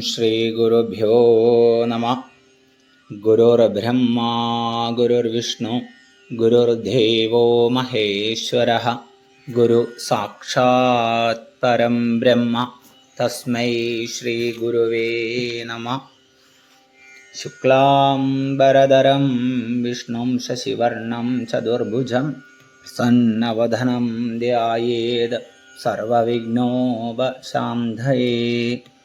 श्रीगुरुभ्यो नमः। गुरुर्ब्रह्मा गुरुर्विष्णु गुरुर्देवो महेश्वरः। गुरुसाक्षात् परं ब्रह्म तस्मै श्रीगुरुवे नमः। शुक्लाम्बरधरं विष्णुं शशिवर्णं चतुर्भुजं सन्नवधनं ध्यायेद् सर्वविघ्नोपशान्धये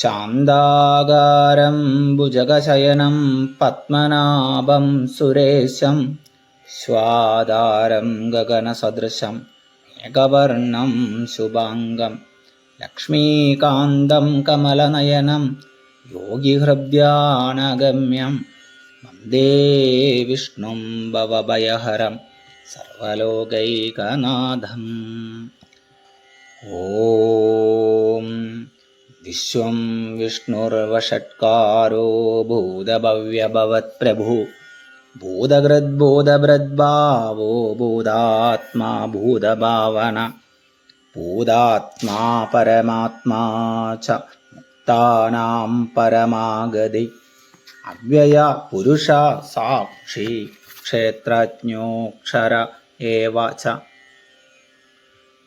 शान्दागारं भुजगशयनं पद्मनाभं सुरेशं स्वादारं गगनसदृशं मेघवर्णं शुभाङ्गं लक्ष्मीकान्तं कमलनयनं योगिहृद्यानगम्यं वन्दे विष्णुं भवभयहरं सर्वलोकैकनाथम्। ॐ വിശ്വം വിഷ്ണുർവഷട്കാരോ ഭൂതഭവ്യഭവത്പ്രഭു ഭൂതകൃദ്ബോധഭൃദ്ഭാവോ ഭൂതാത്മാ ഭൂതഭാവന. ഭൂതാത്മാ പരമാത്മാ ച മുക്താനാം പരമാഗതി. അവ്യയ പുരുഷ സാക്ഷി ക്ഷേത്രജ്ഞോക്ഷര ഏവ ച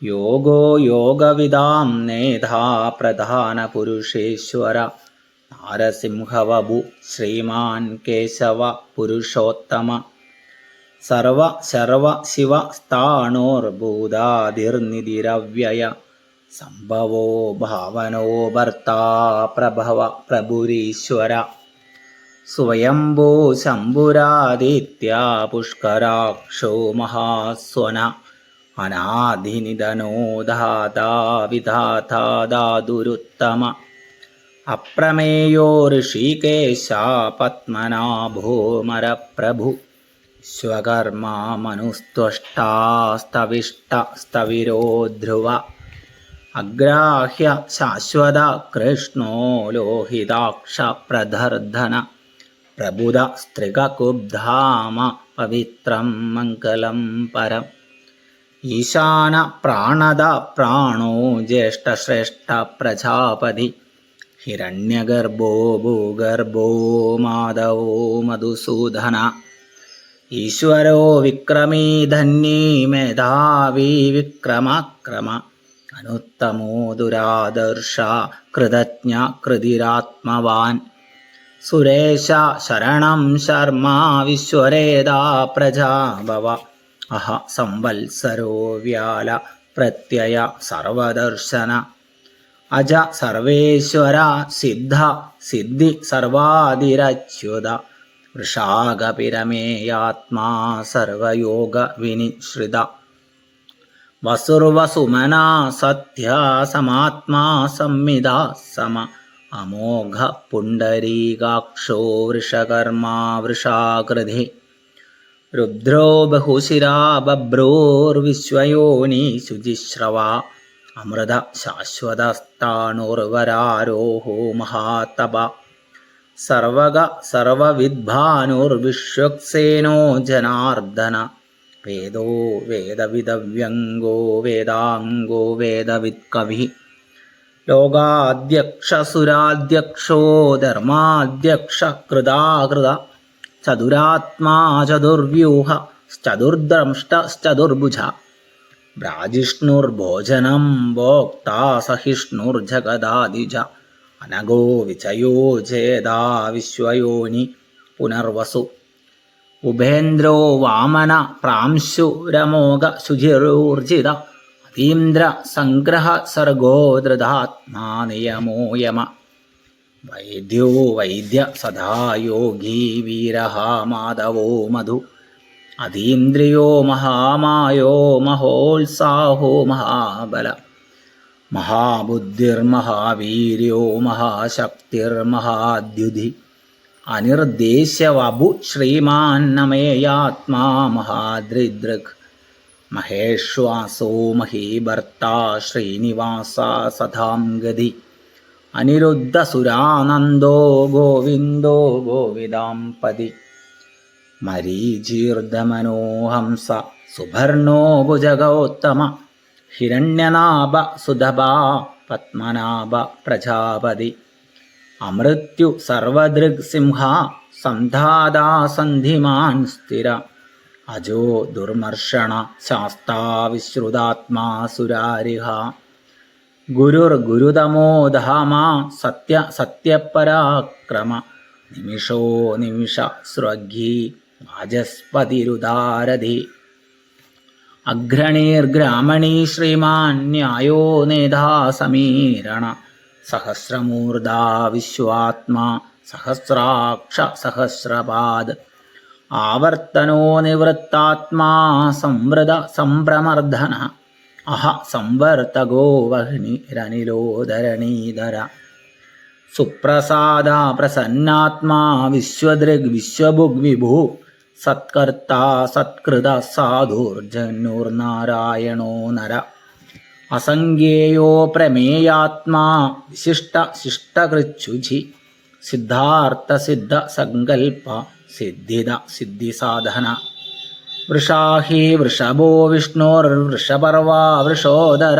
യോഗോ യോഗവിദാം നേധാ പ്രധാനപുരുഷേശ്വര. നാരസിംഹവഭു ശ്രീമാൻ കേശവ പുരുഷോത്തമ. സർവ ശർവ ശിവ സ്ഥാണോർഭൂതാതിർനിധിരവ്യയ. സംഭവോ ഭാവനോ ഭർത്താ പ്രഭവ പ്രഭുരീശ്വര. സ്വയംഭൂ ശംഭുരാദിത്യ പുഷ്കരാക്ഷോ മഹാസ്വന. അനാദിനിധനോ ധാതാ വിധാതാ ധാതുരുത്തമ അപ്രമേയോ ഋഷികേശ പത്മനാഭോമരപ്രഭു സ്വകർമാ മനുസ്ത്വഷ്ടാസ്തവിഷ്ട സ്തവിരോ ധ്രുവ അഗ്രാഹ്യ ശാശ്വത കൃഷ്ണോ ലോഹിതാക്ഷ പ്രധർധന. പ്രബുധ സ്ത്രികകുബ്ധാമ പവിത്രം മംഗളം പരം. ഈശാന പ്രാണദ പ്രാണോ ജ്യേഷ്ഠശ്രേഷ്ഠ പ്രജാപതി. ഹിരണ്യഗർഭോ ഭൂഗർഭോ മാധവോ മധുസൂദന. ഈശ്വരോ വിക്രമീ ധന്യീ മേധാവി വിക്രമാക്രമ. അനുത്തമോ ദുരാദർശ കൃതജ്ഞ കൃതിരാത്മവാൻ. സുരേശ ശരണം ശർമ്മ വിശ്വരേതാ പ്രജാഭവ. അഹ സംവത്സരോ വ്യാല പ്രത്യയ സർവദർശന. അജ സർവേശ്വര സിദ്ധ സിദ്ധി സർവാതിരച്യുത. വൃഷാകപിരമേയാത്മാ സർവയോഗ വിനിശ്രിത. വസുർവസുമനാ സത്യ സമാത്മാ സംമിത സമ. അമോഘ പുണ്ടരീകാക്ഷോ വൃഷകർമാ വൃഷാകൃതി. രുദ്രോ ബഹുശിരാബ്രോർവിശ്വയോനി ശുചിശ്രവ. അമൃത ശാശ്വതസ്ഥാണുർവരാരോഹോ മഹാതപ. സർവക സർവവിദ്ഭാനുർവിശ്വക്സേനോ ജനാർദ്ദന. വേദോ വേദവിദവ്യംഗോ വേദാംഗോ വേദവിത്കവി. ലോകാധ്യക്ഷസുരാധ്യക്ഷോ ധർമാധ്യക്ഷ കൃതാകൃത ചതുരാത്മാ ചതുർവ്യൂഹ ചതുർദ്രംഷ്ടശ്ചതുർഭുജ. ഭ്രാജിഷ്ണുർഭോജനം ഭോക്താ സഹിഷ്ണുർജഗദാദിജ അനഗോ വിചയോ ചേതാ വിശ്വയോനി പുനർവസു. ഉപേന്ദ്രോ വാമന പ്രാംശുരമോഘ ശുചിരൂർജിത. അതീന്ദ്ര സംഗ്രഹ സർഗോ ദൃതാത്മാ നിയമോ യമ. വൈദ്യോ വൈദ്യ സദാ യോഗീ വീര മാധവോ മധു. അതീന്ദ്രിയോ മഹാമായോ മഹോത്സാഹോ മഹാബല. മഹാബുദ്ധിർമഹാവീര്യോ മഹാശക്തിർമഹാദ്യുതി അനിർദ്ദേശ്യവഭു ശ്രീമാന്നമേയാത്മാ മഹാദ്രിദൃക് മഹേശ്വാസോ മഹീഭർത്ത ശ്രീനിവാസ സദാം ഗതി. അനിരുദ്ധസുരാനന്ദോ ഗോവിന്ദോ ഗോവിദാംപതി. മരീചീർദ്ധമനോഹംസ സുഭർണോ ഭുജഗോത്തമ ഹിരണ്യനാഭ സുധഭാ പത്മനാഭ പ്രജാപതി. അമൃത്യു സർവദൃഗ് സിംഹ സന്ധാതാ സന്ധിമാൻ സ്ഥിര. അജോ ദുർമർഷണ ശാസ്താ വിശ്രുതാത്മാ സുരാരിഹ ഗുരുർഗുരുതമോ ധാമ സത്യ സത്യപരാക്രമ. നിമിഷോ നിമിഷ സ്രഗ്ഗീ വാചസ്പതിരുദാരധി. അഗ്രണീർഗ്രാമണീ ശ്രീമാൻ ന്യായോ നേധാ സമീരണ സഹസ്രമൂർധാ വിശ്വാത്മാ സഹസ്രാക്ഷ സഹസ്രപാദ്. ആവർത്തനോ നിവൃത്താത്മാ സംവൃത സംഭ്രമർദ്ധന അഹ സംവർത്തകോ വഹ്നിരനിലോധരണീധര സുപ്രസാദ പ്രസന്നാത്മാ വിശ്വദൃഗ് വിശ്വഭുഗ് വിഭു. സത്കർത്ത സത്കൃത സാധുർജന്യുർനാരായണോ നര. അസംഖ്യേയോ പ്രമേയാത്മാ വിശിഷ്ട ശിഷ്ടകൃച്ഛുചി. സിദ്ധാർത്ഥ സിദ്ധ സങ്കൽപ്പ സിദ്ധിത സിദ്ധിസാധന. വൃഷാഹി വൃഷഭോ വിഷ്ണുർവൃഷപർവാ വൃഷോദര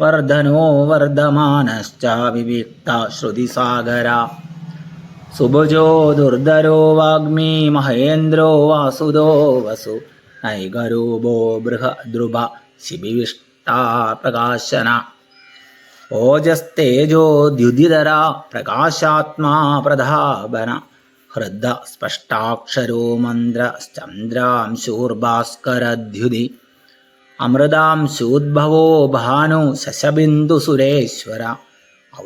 വർധനോ വർദ്ധമാനശ്ച വിവിക്ത ശ്രുതിസാഗര. സുഭുജോ ദുർധരോ വാഗ്മി മഹേന്ദ്രോ വാസുദോ വസു നൈകരൂപോ ബൃഹദ്രുഭ ശിബിവിഷ്ടാ പ്രകാശന. ഓജസ്തേജോ ദ്യുതിധര പ്രകാശാത്മാ പ്രധാപന. ഹൃദ സ്പഷ്ടാക്ഷരോ മന്ത്രശ്ചന്ദ്രാംശൂർഭാസ്കരദ്യുതി അമൃതാംശൂദ്ഭവോ ഭാനു ശശബിന്ദു സുരേശ്വര.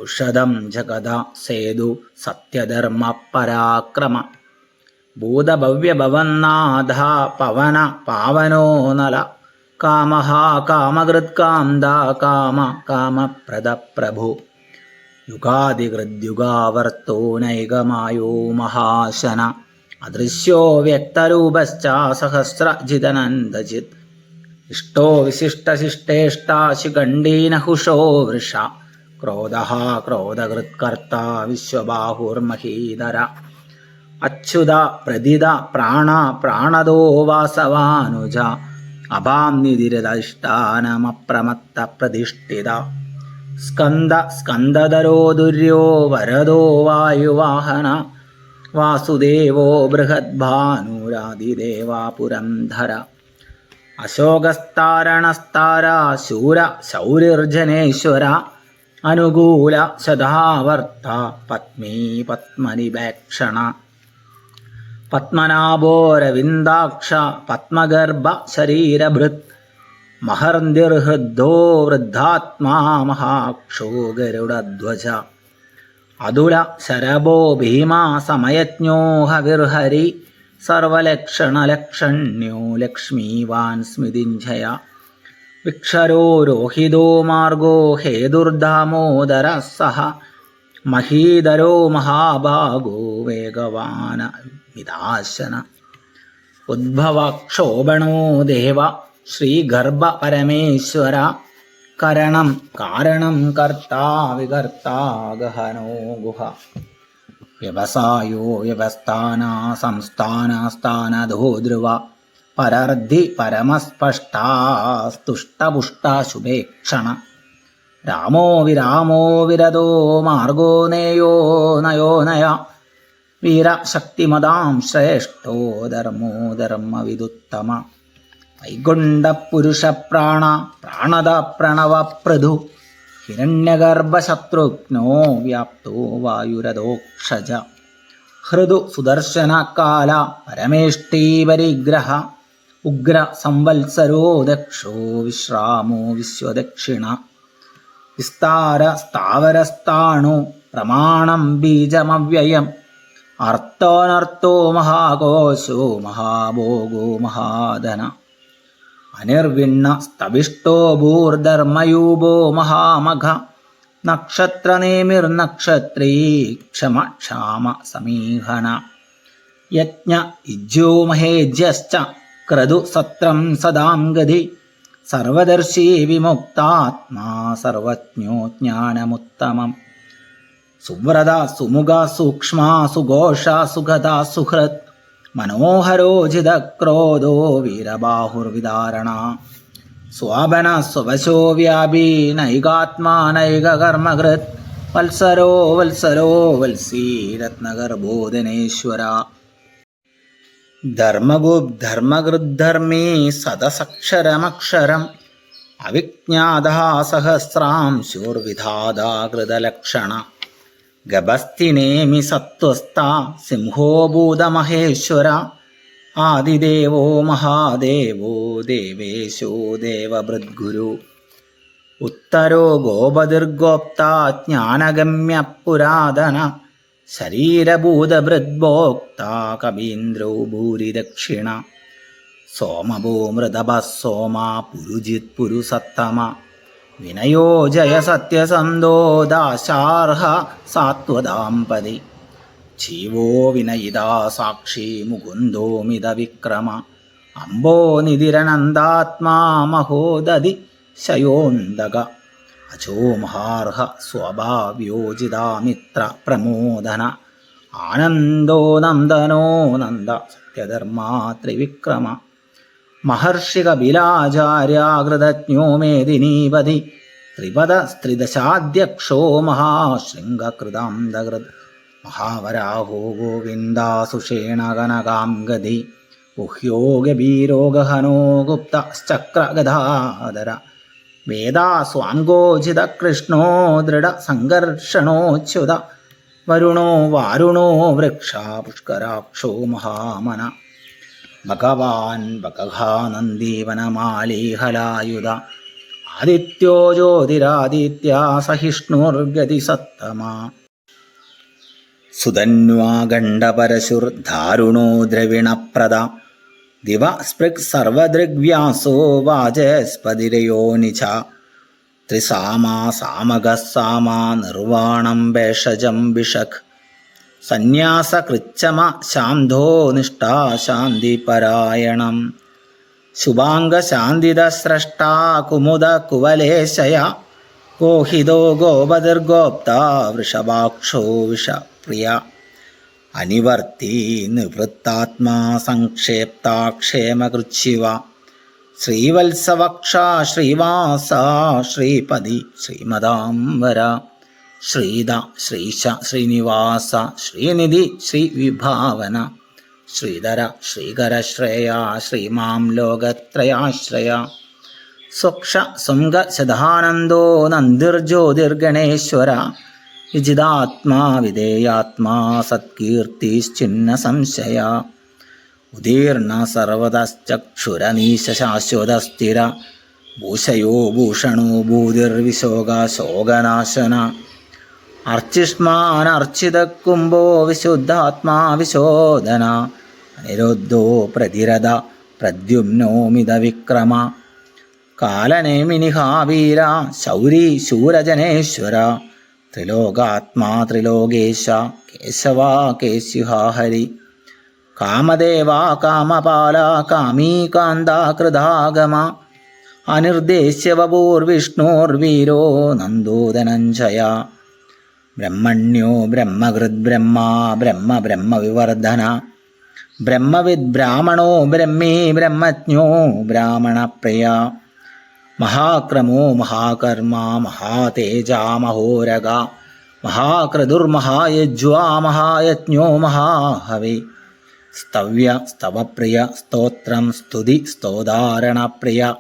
ഔഷധം ജഗത സേതു സത്യധർമ്മ പരാക്രമ. ഭൂതഭവ്യഭവന്നാഥ പവന പാവനോ നല. കാമഹ കാമകൃത്കാന്ത കാമ കാമപ്രദ പ്രഭു യുഗാതികൃദ്യുഗാവർത്തോ നൈകമായോ മഹാശന. അദൃശ്യോ വ്യക്തരൂപശ്ച സഹസ്രജിതനന്ദജിത് ഇഷ്ടോ വിശിഷ്ടശിഷ്ടേഷ്ടാശിഖണ്ഡീനഹുഷോ വൃഷ. ക്രോധ ക്രോധകൃത്കർത്ത വിശ്വബാഹുർമഹീധര അച്യുത പ്രതിത പ്രാണ പ്രാണദോ വാസവാനുജ. അഭാം നിധിരധിഷ്ഠാനമപ്രമത്ത പ്രതിഷ്ഠിത स्कन्द स्कन्धरो दुर्यो वरदो वायुवाहन वासुदेवो बृहद् भानुरादिदेवापुरन्धर अशोकस्तारणस्तारा शूर शौरिर्जनेश्वर अनुकूल सदा पत्नी पत्नीपद्मनिभेक्षण पद्मनाभोरविन्दाक्ष पद्मगर्भशरीरभृत् മഹർന്തിർഹൃദ്ധോ വൃദ്ധാത്മാ മഹാക്ഷോ ഗരുഡധ്വജ. അതുല ശരഭോ ഭീമാ സമയജ്ഞോ ഹവിർഹരി സർവലക്ഷണലക്ഷണ്യോ ലക്ഷ്മീവാൻ സ്മിതിഞ്ജയ. വിക്ഷരോ രോഹിതോ മാർഗോ ഹേതുർദാമോദര സഹ. മഹീധരോ മഹാഭാഗോ വേഗവാന മിതാശന ഉദ്ഭവക്ഷോഭണോ ദേവ. ശ്രീഗർഭ പരമേശ്വര കരണം കാരണം കർത്താവികർത്താഗഹനോ വികർത്താ ഗഹനോ ഗുഹ. വ്യവസായോ വ്യവസ്ഥാന സംസ്ഥാനസ്ഥാനധോ ധ്രുവ. പരർദ്ധി പരമസ്പഷ്ടാസ്തുഷ്ടപുഷ്ടാശുഭേക്ഷണ രാമോ വിരാമോ വിരതോ മാർഗോ നേയോ നയോ നയ. വീരശക്തിമതാം ശ്രേഷ്ഠോ ധർമ്മോ ധർമ്മവിദുത്തമ. വൈകുണ്ഠപുരുഷപ്രാണ പ്രാണത പ്രണവപ്രധു ഹിരണ്യഗർഭശത്രുഘ്നോ വ്യാപ്തോ വായുരദോക്ഷജ ഹൃദു സുദർശനകാല പരമേഷ്ടീപരിഗ്രഹ. ഉഗ്ര സംവത്സരോ ദക്ഷോ വിശ്രാമോ വിശ്വദക്ഷിണ. വിസ്താര സ്ഥാവരസ്ഥാണു പ്രമാണം ബീജമവ്യയം. അർത്ഥോനർത്ഥോ മഹാകോശോ മഹാഭോഗോ മഹാധന. अनिर्विण्ण स्तविष्टो भूर्धर्मयूभो महामघ। नक्षत्रनेमिर्नक्षत्री क्षम क्षाम समीघण यज्ञ इज्योमहेज्यश्च क्रदु सत्रं सदा गधि सर्वदर्शी विमुक्तात्मा सर्वज्ञो ज्ञानमुत्तमं सुव्रदा सुमुगसूक्ष्मा सुघोषा सुखदा सुहृत्। സുഹൃത് മനോഹരോജിത ക്രോധോ വീരബാഹുർവിദാരണ സ്വാപന സ്വവശോ വ്യാപി നൈകാത്മാനൈകകർമ്മകൃത് വത്സരോ വത്സരോ വത്സീ രത്നഗർബോധനേശ്വര ധർമ്മഗുബ്ധർമ്മകൃദ്ധർമ്മീ സദസക്ഷരമക്ഷരം. അവിജ്ഞാത സഹസ്രാംശുർവിധാതാകൃതലക്ഷണ ഗഭസ്തിനേമി സത്വസ്ഥ സിംഹോ ഭൂതമഹേശ്വര ആദിദേവോ മഹാദേവോ ദേവേശോ ദേവഭൃദ്ഗുരു. ഉത്തരോ ഗോപതിർഗോപ്ത ജ്ഞാനഗമ്യ പുരാതന. ശരീരഭൂതഭൃദ്ഭോക്ത കവീന്ദ്രോ ഭൂരിദക്ഷിണ. സോമഭോ മൃതഭ സോമ പുരുജിത് പുരുസത്തമ. വിനയോ ജയ സത്യസന്ധോ ദാശാർഹ സാത്വതാംപതി ജീവോ വിനയിതാ സാക്ഷി മുകുന്ദോമിത വിക്രമ. അംബോ നിധിരനന്ദാത്മാ മഹോദതി ശയോന്തക. അജോ മഹാർഹ സ്വഭാവ്യോജിതാമിത്ര പ്രമോദന. ആനന്ദോ നന്ദനോ നന്ദ സത്യധർമാ ത്രിവിക്രമ. മഹർഷികപിലാചാര്യാകൃതജ്ഞോ മേദിനീപതി ത്രിപദ സ്ത്രിദശാധ്യക്ഷോ മഹാശൃംഗകൃതാന്തകൃത് മഹാവരാഹോ ഗോവിന്ദാസുഷേണ കനകാം ഗതി ഗുഹ്യോ ഗഭീരോ ഗഹനോ ഗുപ്തശ്ചക്രഗധാധര വേദാസ്വാങ്കോചിത കൃഷ്ണോ ദൃഢ സംഘർഷണോച്യുത ഭഗവാൻ ഭഗഹാനന്ദീവനമാലീഹലായുധ ആദിത്യോ ജ്യോതിരാദിത്യ സഹിഷ്ണുർഗതി സത്തമാ. സുധന്വാഗണ്ഡപരശുർധാരുണോ ദ്രവിണപ്രദ. ദിവ സ്പൃക് സർവദൃഗ്വ്യാസോ വാചസ്പതിരയോനിച ത്രിസാമാ സാമകഃ നിർവാണം ഭേഷജം ബിഷക് സന്യാസകൃച്ഛമ ശാന്തോ നിഷ്ഠാ ശാന്തിപരായണം. ശുഭാംഗശാന്തിദസ്രഷ്ടാ കുമുദ കുവലേശയ ഗോഹിതോ ഗോപതിർഗോപ്ത വൃഷഭാക്ഷോ വിഷപ്രിയ. അനിവർത്തി നിവൃത്താത്മാ സംക്ഷേപ്താക്ഷേമകൃച്ഛിവ ശ്രീവത്സവക്ഷ ശ്രീവാസ ശ്രീപതി ശ്രീമദാംബര. ശ്രീത ശ്രീശ ശ്രീനിവാസ ശ്രീനിധി ശ്രീവിഭാവന ശ്രീധര ശ്രീകര ശ്രേയ ശ്രീമാം ലോകത്രയാശ്രയ സ്വക്ഷ സുംഗ സദാനന്ദോ നന്ദിർജ്യോതിർഗണേശ്വര വിജിതാത്മാ വിധേയാത്മാ സത്കീർത്തിശ്ചിന്ന സംശയ ഉദീർണ സർവതശ്ചക്ഷുരനീശ ശാശ്വതസ്ഥിര ഭൂഷയോ ഭൂഷണോ ഭൂതിർവിശോക അർച്ചിഷ്മാനർച്ചിതക്കുംഭോ വിശുദ്ധാത്മാ വിശോധന അനിരുദ്ധോ പ്രതിരഥ പ്രദ്യുമ്നോമിത വിക്രമ കാലനേമിനിഹാവീര ശൗരി ശൂരജനേശ്വര. ത്രിലോകാത്മാ ത്രിലോകേശ കേശവാ കേശുഹാഹരി. കാമദേവാ കാമപാല കാമീ കാന്താകൃതാഗമ അനിർദ്ദേശ്യവപൂർവിഷ്ണോർവീരോ നന്ദോദനഞ്ജയ. ബ്രഹ്മണ്യോ ബ്രഹ്മകൃദ്ബ്രഹ്മ ബ്രഹ്മ ബ്രഹ്മവിവർദ്ധന. ബ്രഹ്മവിദ് ബ്രാഹ്മണോ ബ്രഹ്മീ ബ്രഹ്മജ്ഞോ ബ്രാഹ്മണപ്രിയ മഹാക്രമോ മഹാകർമ്മ മഹാതേജാ മഹോരഗ. മഹാക്രതുർമഹായജ്വാ മഹായജ്ഞോ മഹാഹവി. സ്തവ്യ സ്തവപ്രിയ സ്തോത്രം സ്തുതി സ്തോധാരണപ്രിയ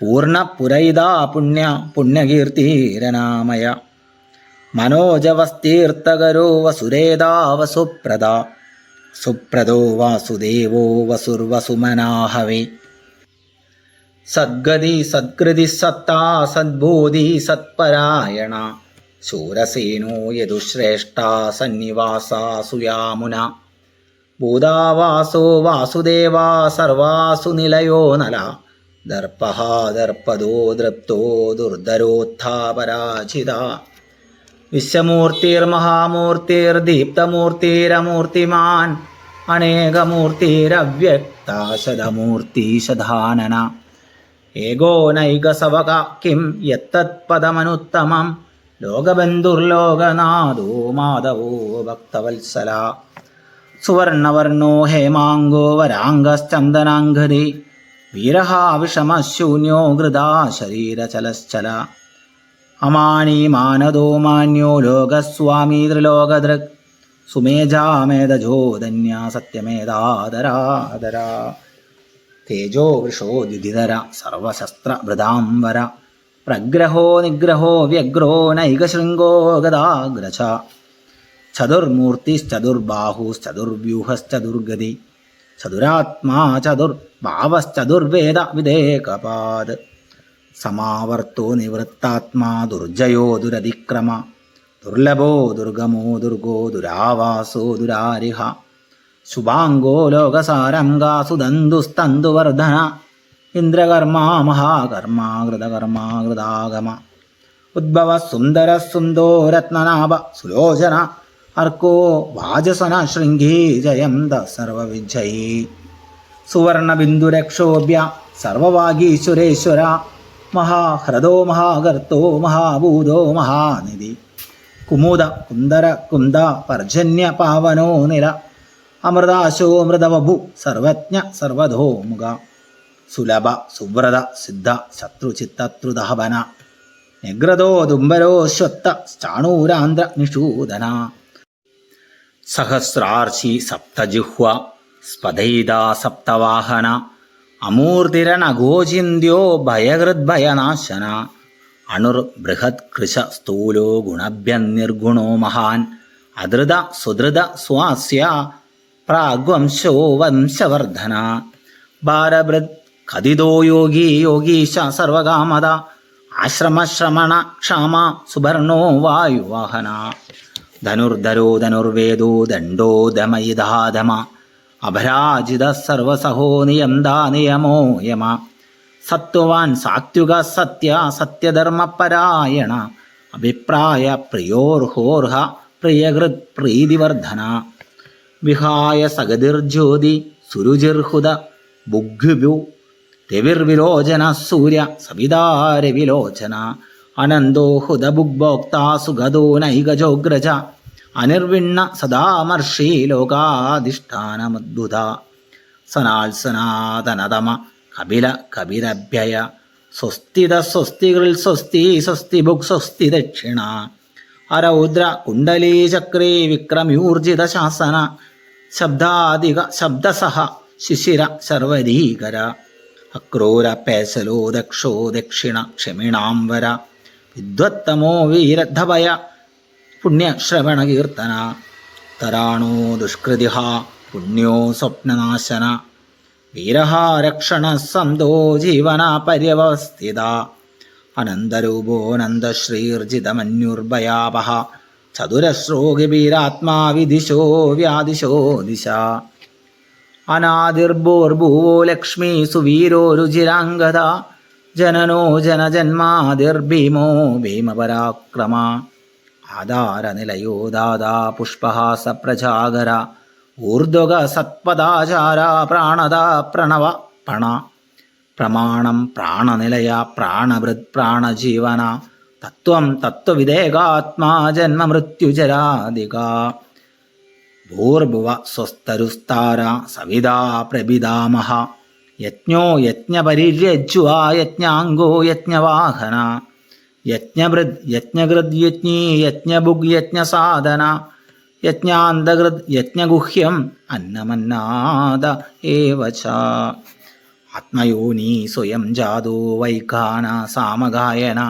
പൂർണപുരൈതാ പുണ്യ പുണ്യകീർത്തിരനാമയ. മനോജവസ്തീർത്ഥകരോ വസുരേതാ വസുപ്രദ സുപ്രദോ വാസുദേവോ വസുർവസുമനാഹവേ. സദ്ഗതി സത്കൃതി സത്താ സദ്ബോധി സത്പരായണ. ശൂരസേനോ യദുശ്രേഷ്ഠ സന്നിവാസ സുയാമുന. ഭൂതാവാസോ വാസുദേവാ സർവാസു നിലയോ നല. ദർപ്പഹ ദർപ്പദോ ദൃപ്തോ ദുർധരോത്ഥാപരാജിത. വിശ്വമൂർത്തിർമഹാമൂർത്തിർദീപ്തമൂർത്തിരമൂർത്തിമാൻ അനേകമൂർത്തിരവ്യക്താശതമൂർത്തിശധാനന. ഏകോനൈകസവക ഏകോനൈകസവകാക്കിം യത്തത്പദമനുത്തമം ലോകബന്ധുർലോകനാഥോ മാധവോ ഭക്തവത്സല. സുവർണവർണോ ഹേമാങ്കോ വരാംഗശ്ചന്ദനാംഗതി വീരഹാവിഷമശൂന്യോ ഗൃതാ ശരീരചലശ്ചല അമാനീ മാനദോ മാന്യോ ലോകസ്വാമി ത്രിലോകദൃക് സുമേജാമേധജോ ധന്യ സത്യമേതാദരാദര തേജോ വൃഷോ ദ്യുതിധര സർവശസ്ത്രഭൃതാംബര പ്രഗ്രഹോ നിഗ്രഹോ വ്യഗ്രോ നൈകശൃംഗോ ഗദാഗ്രച. ചതുർമൂർത്തിശ്ചതുർബാഹുശ്ചതുർവ്യൂഹശ്ചതുർഗതി. ചതുരാത്മാ ചതുർഭാവശ്ചതുർവേദ വിദേകപാദ്. സമാവർത്തോ നിവൃത്താത്മാ ദുർജയോ ദുരതിക്രമ. ദുർലഭോ ദുർഗമോ ദുർഗോ ദുരാവാസോ ദുരാരിഹ. ശുഭാംഗോ ലോകസാരംഗാ സുദന്തുസ്തന്തുവർധന ഇന്ദ്രകർമാ മഹാകർമാ കൃതകർമാ കൃതാഗമ. ഉദ്ഭവ സുന്ദര സുന്ദോ സുലോചന. അർക്കോ വാജസന ശൃംഗീ ജയന്ത സർവവിജയീ. സുവർണബിന്ദുരക്ഷോഭ്യ സർവവാഗീശ്വരേശ്വര. മഹാഹ്രദോ മഹാകർത്തോ മഹാഭൂതോ മഹാനിധി. കുമുദ കുന്ദര കുന്ദ പർജന്യ പാവനോ നില അമൃതാശോ മൃതവഭു സർവജ്ഞ സർവധോമുഖ സുലഭ സുവ്രത സിദ്ധ ശത്രുചിത്തത്രുദഹവന നിഗ്രതോ ദുംബരോശ്വത്ത ചാണൂരാന്ധ്ര നിഷൂദന. സഹസ്രാർഷി സപ്തജിഹ്വ സ്പദൈതാ സപ്തവാഹന. അമൂർത്തിരണഘോചിന്യോ ഭയഹൃദ്ഭയനാശന അണുർ ബൃഹത് കൃശ സ്ഥൂലോ ഗുണഭ്യനിർഗുണോ മഹാൻ. അധൃത സുധൃത സ്വാസ്യ പ്രാഗ്വംശോ വംശവർദ്ധന. ഭാരഭൃത് കഥിതോ യോഗി യോഗീശ സർവകാമത. ആശ്രമശ്രമണ ക്ഷാമ സുബർണോ വായുവാഹന. ധനുർധരോ ധനുർവേദോ ദണ്ഡോ ദമയിതാധമ അപരാജിത സർവസഹോ നിയന്താ നിയമോ യമ. സത്വവാൻ സാത്വിക സത്യ സത്യധർമ്മപരായണ. അഭിപ്രായ പ്രിയോർഹോർഹ പ്രിയകൃത് പ്രീതിവർദ്ധന. വിഹായ സഗതിർജ്യോതി സുരുചിർഹുത ബുഗ്ഭ്യു രവിർവിലോചന സൂര്യ സവിതാരവിലോചന. അനന്തോ ഹുതബുഗ്ഭോക്ത സുഗതോ നൈകജോഗ്രജ. അനിർവിണ്ണ സദാമർഷി ലോകാധിഷ്ഠാനമദ്ഭുത സനാൽ സനാതനതമ കപില കപിലഭ്യയ സ്വസ്തിത സ്വസ്തികളിൽ സ്വസ്തി സ്വസ്തി ഭുക് സ്വസ്തി ദക്ഷിണ. അരൗദ്ര കുണ്ടലീ ചക്രേ വിക്രമ്യൂർജിത ശാസന. ശബ്ദാധിക ശബ്ദസഹ ശിശിര ശർവരീകര അക്രൂര പേശലോ ദക്ഷോ ദക്ഷിണ ക്ഷമിണാംവര. വിദ്വത്തമോ വീരധഭയ പുണ്യശ്രവണകീർത്തന തരാണോ ദുഷ്കൃതിഹ പുണ്യോ സ്വപ്നനാശന. വീരഹാരക്ഷണ സന്തോ ജീവന പര്യവസ്ഥിത അനന്തരൂപോനന്ദശ്രീർജിതമന്യുർഭയാപഹ. ചതുരശ്രോഗിബീരാത്മാ വിദിശോ വ്യാദിശോ ദിശ അനാദിർഭൂർഭുവോ ലക്ഷ്മീ സുവീരോ രുചിരാംഗത ജനനോ ജനജന്മാതിർഭീമോ ഭീമപരാക്രമ. ആധാരനിലയോ ദാദാ പുഷ്പഹാസ പ്രജാഗര ഊർധ്വക സത്പദാചാര പ്രാണത പ്രണവ പണ. പ്രമാണം പ്രാണനിലയ പ്രാണഭൃത് പ്രാണജീവന തത്വം തത്വവിദേകാത്മാ ജന്മമൃത്യുജരാദിക ഭൂർഭുവ സ്വസ്തരുസ്താര സവിതാ പ്രഭിതാമഹ യജ്ഞോ യജ്ഞപരിര്യജ്വാ യജ്ഞാംഗോ യജ്ഞവാഹന. യജ്ഞഭൃത് യജ്ഞകൃത് യജ്ഞീ യജ്ഞഭുഗ് യജ്ഞസാധന യജ്ഞാന്തകൃത് യജ്ഞഗുഹ്യം അന്നമന്നാദ ഏവച ആത്മയോനി സ്വയം ജാതോ വൈഖാന സാമഗായന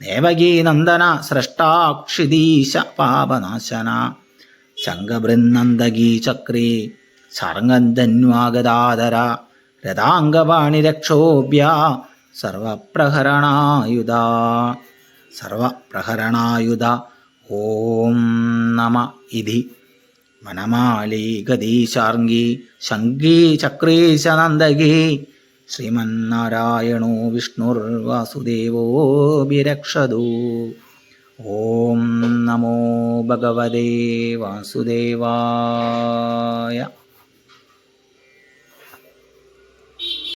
ദേവകീനന്ദന സൃഷ്ടാക്ഷിതീശ പാപനാശന. ശങ്കബൃന്നന്ദഗീ ചക്രേ ശർങ്ങന്ധന്വാഗതാദര രഥാംഗപാണിരക്ഷോഭ്യ സർവപ്രഹരണായുധ. സർവപ്രഹരണായുധ. ഓം നമ ഇതി. വനമാലി ഗതീശാർഗി ശങ്കീ ചക്രീശനന്ദഗീ ശ്രീമന്നാരായണോ വിഷ്ണുർവാസുദേവോഭിരക്ഷതു ഓം നമോ ഭഗവതേ വാസുദേവായ.